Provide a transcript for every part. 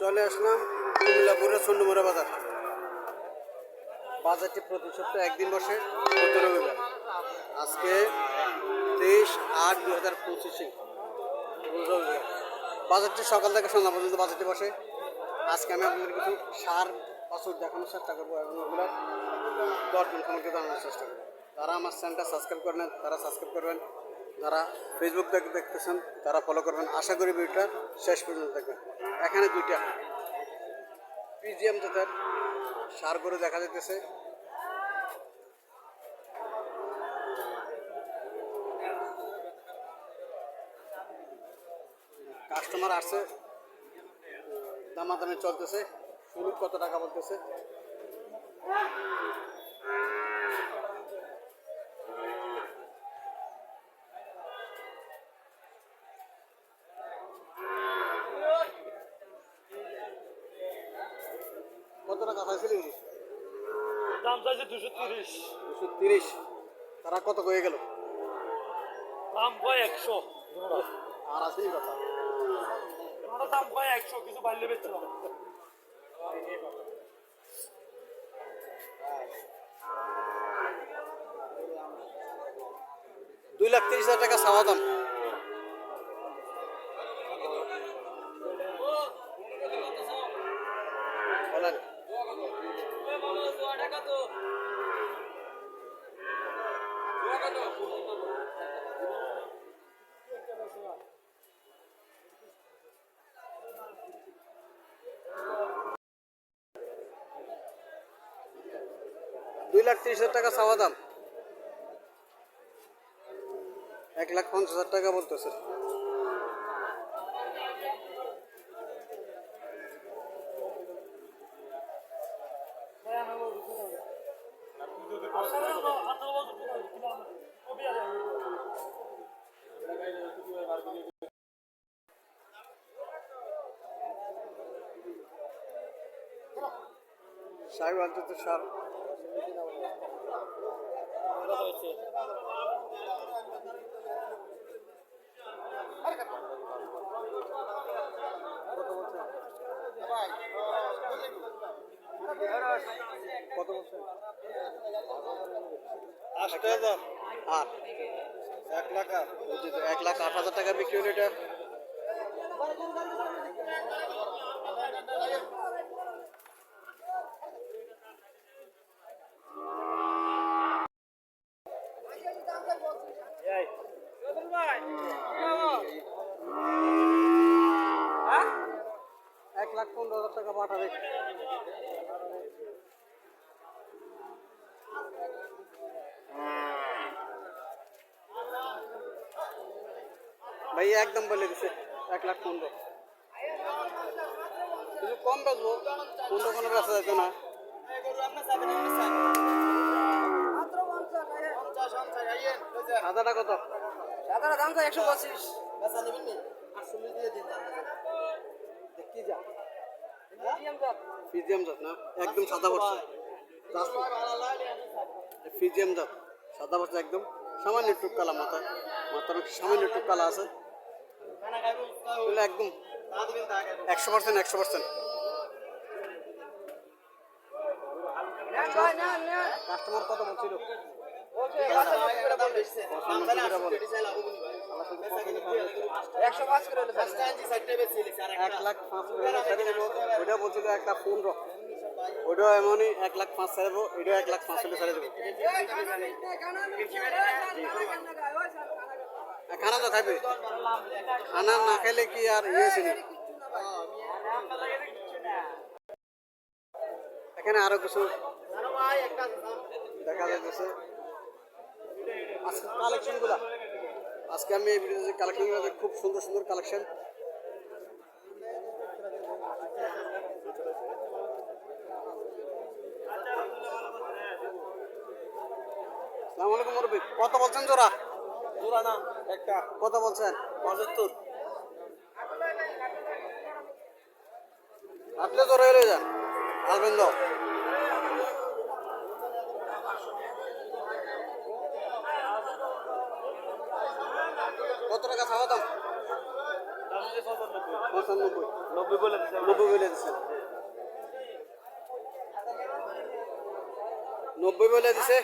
চলে আসলাম কুমিল্লাপুরের চন্ডমুড়া বাজার। বাজারটি প্রতি সপ্তাহে একদিন বসে প্রতি রবিবার। আজকে তেইশ আট দু হাজার পঁচিশে বাজারটি সকাল থেকে সন্ধ্যা পর্যন্ত বাজারটি বসে। আজকে আমি আপনাদের কিছু সার বছর দেখানোর চেষ্টা করব এবং ওগুলোর দরদাম সম্পর্কে জানানোর চেষ্টা করব। তারা আমার চ্যানেলটা সাবস্ক্রাইব করেন, তারা সাবস্ক্রাইব করবেন। যারা ফেসবুক থেকে দেখতেছেন, তারা ফলো করবেন। আশা করি ভিডিওটা শেষ পর্যন্ত দেখবেন। এখানে দুইটা পিজিএম জাতের সার গরু দেখা যাইতেছে। কাস্টমার আসছে। দামাদামি চলতেছে। শুরু কত টাকা বলতেছে কত টাকা চাইছিলি দাম চাইছে দুশো তিরিশ। দুশো তিরিশ। তারা কত হয়ে গেল? দাম কয় একশো। আর আছেই কথা। দাম কয় একশো কিছু বাড়লে বেচছে দুই লাখ তিরিশ হাজার টাকা চাওয়া দাম। দুই লাখ তিরিশ হাজার টাকা চাওয়া দাম। এক লাখ পঞ্চাশ হাজার টাকা বলতেছে। সাহেব, আনতে সার আট হাজার আট। এক লাখ আট। এক লাখ আট হাজার টাকা বিক্রি হলো এটা। এক লাখ পনেরো হাজার টাকা পাঠাবে ভাই একদম বলে দিছে এক লাখ পনেরো। কিন্তু কম বেচবো পনেরো কোনো বেচা যেত না। সাদাটা কত? সাদাটা দাম একশো পঁচিশ। কি যা? ফিজিয়াম জাত না? একদম সাদা বর্ষা। ফিজিয়াম জাত। সাদা বর্ষা একদম। সামান্য একটু কালা মাথা। মাথার সামান্য একটু কালা আছে। একদম একশো পার্সেন্ট একশো পার্সেন্ট। কাস্টমার কত বলছিল? ওইটা বলছিল এক লাখ পনেরো এমনই এক লাখ পাঁচ ছেড়ে দেবো এটাও এক লাখ পাঁচ হলে ছেড়ে দেবো খানা তো খাইবে খানা না খাইলে কি আর ইয়ে এখানে আরও কিছু দেখা যাইতেছে। আজকে কালেকশনগুলা আজকে আমি এই ভিডিওতে কালেকশনগুলো খুব সুন্দর সুন্দর কালেকশন সালাম আলাইকুম মুরব্বী কত বলছেন জোড়া? জোড়া না একটা। কত বলছেন? পঁচাত্তর। আপনি তো রয়ে যান। আসবেন তো কত টাকা খাওয়া দাম দাম হচ্ছে পঁচানব্বই পঁচানব্বই নব্বই বলে দিচ্ছে নব্বই বলে দিছে। নব্বই দিছে।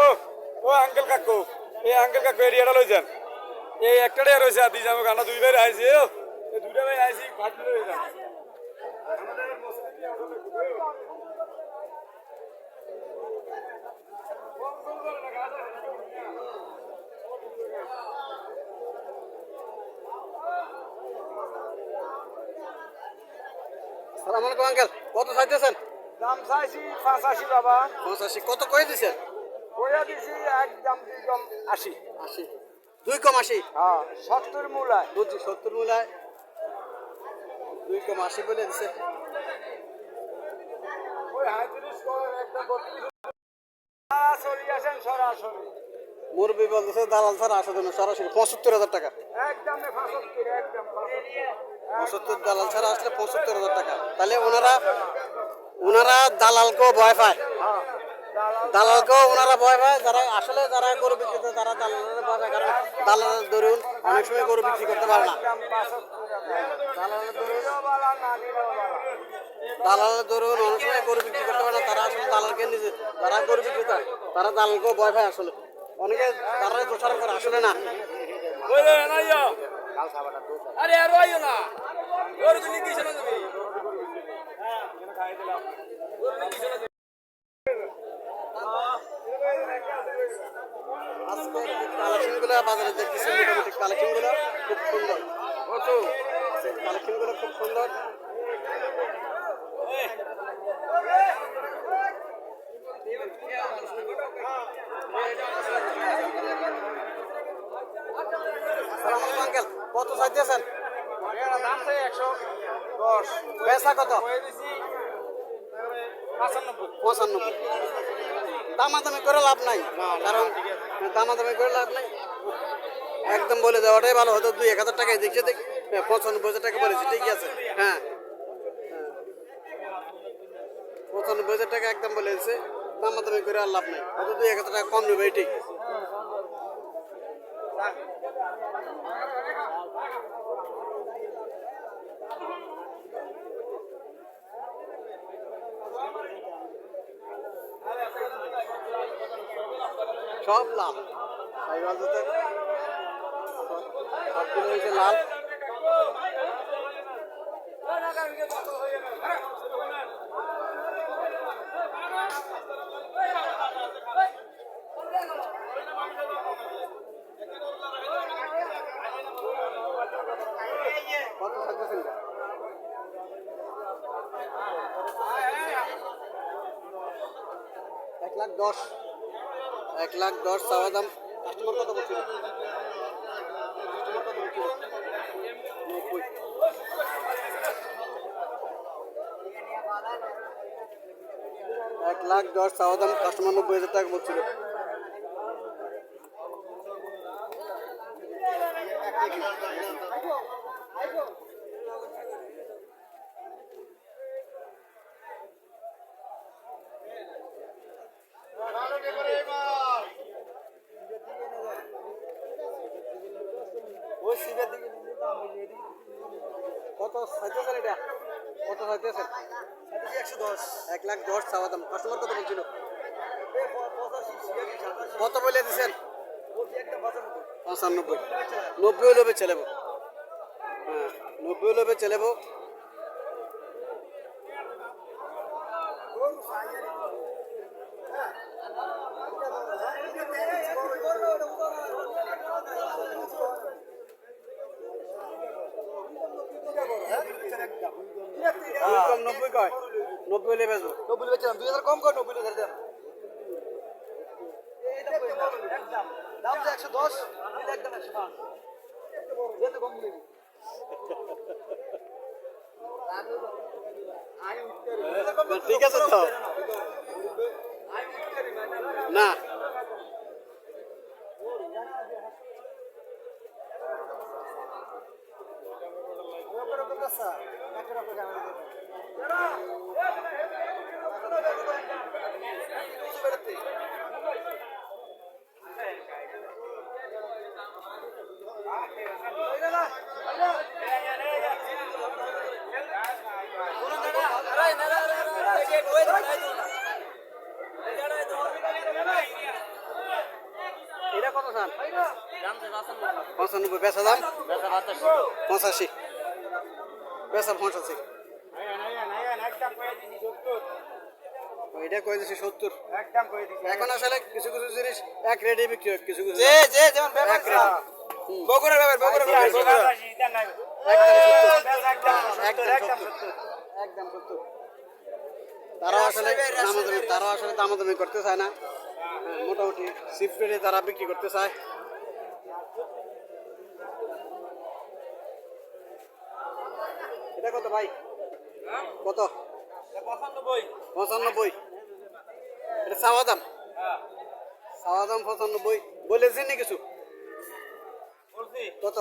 ও ও আঙ্কেল কাকু এই আঙ্কেল কাকু এরিয়াটা লইছেন। এই একটাটাই রয়েছে যাব গানা দুই ভাই আইছি ও এই দুইটা ভাই আইছি ফাটি লই যান। সালাম আলাইকুম আঙ্কেল। কত চাইতেছেন? দাম চাইছি পাঁচাশি বাবা। পঁচাশি কত কয়ে দিছেন? কইয়া দিছি একদম দুই কম আশি। আশি। দুই কম আশি? হ্যাঁ সত্তর মূলায়। বুঝছি সত্তর মূলায়। দুই কম আশি বলে দিছে। ওই হাইত্রিশ করে একটা বত্রিশ। চলি আসেন সরাসরি। মুরবি বলতেছে দালাল ছাড়া আসা জন্য সরাসরি পঁচাত্তর হাজার টাকা। পঁচাত্তর দালাল ছাড়া আসলে পঁচাত্তর হাজার টাকা। তাহলে ওনারা ওনারা দালালকেও ভয় পায়। হ্যাঁ। দালালকেও ওনারা ভয় পায়, যারা আসলে যারা গরু বিক্রি করে তারা দালালের ভয় পায়, কারণ দালালের ধরুন অনেক সময় গরু বিক্রি করতে পারে না। দালালের ধরুন অনেক সময় গরু বিক্রি করতে পারে না, তারা আসলে দালালকে নিজে যারা গরু বিক্রি করে, তারা দালালকেও ভয় পায় আসলে। অনেকে তারা দোষারোপ করে, আসলে না। তুমি কালেকশনগুলো বাজারে দেখতেছি মোটামুটি কালেকশনগুলো খুব সুন্দর। কালেকশনগুলো খুব সুন্দর। আঙ্কেল কত চাইতেছেন দাম চাই একশো দশ। পয়সা কত? পাঁচানব্বই। পঁচানব্বই। দামাদামি করে লাভ নাই। কারণ দামাদামি করে লাভ নাই। একদম বলে দেওয়াটাই ভালো হতো। দুই এক হাজার টাকায় দেখছে দেখ। পঁচানব্বই হাজার টাকা বলেছি। ঠিকই আছে। হ্যাঁ। হ্যাঁ। পঁচানব্বই হাজার টাকা একদম বলে দিচ্ছে দামাদামি করে আর লাভ নাই। হয়তো দুই এক হাজার টাকা কম নেবে ঠিক সব লাল। সবগুলো হয়েছে লাল। এক লাখ দশ। এক লাখ দশ চাওয়া দাম। কাস্টমার কত বলছিল? এক লাখ দশ চাওয়া দাম কাস্টমার নব্বই হাজার টাকা বলছিল। কত চাইতেছেন এটা? কত চাইতেছেন একশো দশ। এক লাখ দশ চাওয়া দাম। কাস্টমার কত বলছিল? কত বলে দিছেন পঁচানব্বই। নব্বই লোভে চলেব। হ্যাঁ নব্বই লোভে ছেলেব দুই কম নব্বই কয়? নব্বই হলে বেচবো। নব্বই বেচলাম দুই হাজার কম কর নব্বই হাজার দেন। দাম তো একশো দশ একদম একশো পাঁচ। যেতে কম দিবি। ঠিক আছে তো। না। সান পঁচানব্বই। বেচা দাম? পঁচাশি। বেচা পঁচাশি। এটা কয়ে দিচ্ছি সত্তর। এখন আসলে কিছু কিছু জিনিস এক রেটে বিক্রি হয় কিছু কিছু যে যে যেমন এক রেটে বগুড়ার ব্যাপার বগুড়ার ব্যাপার। বগুড়া একদম সত্তর। তারা আসলে দামাদামি তারা আসলে দামাদামি করতে চায় না। হ্যাঁ, মোটামুটি সিফট রেটে তারা বিক্রি করতে চায়। এটা কত ভাই? কত? পঁচানব্বই। এটা চাওয়া দাম চাওয়া দাম পঁচানব্বই। বলেছেন নি কিছু? কত?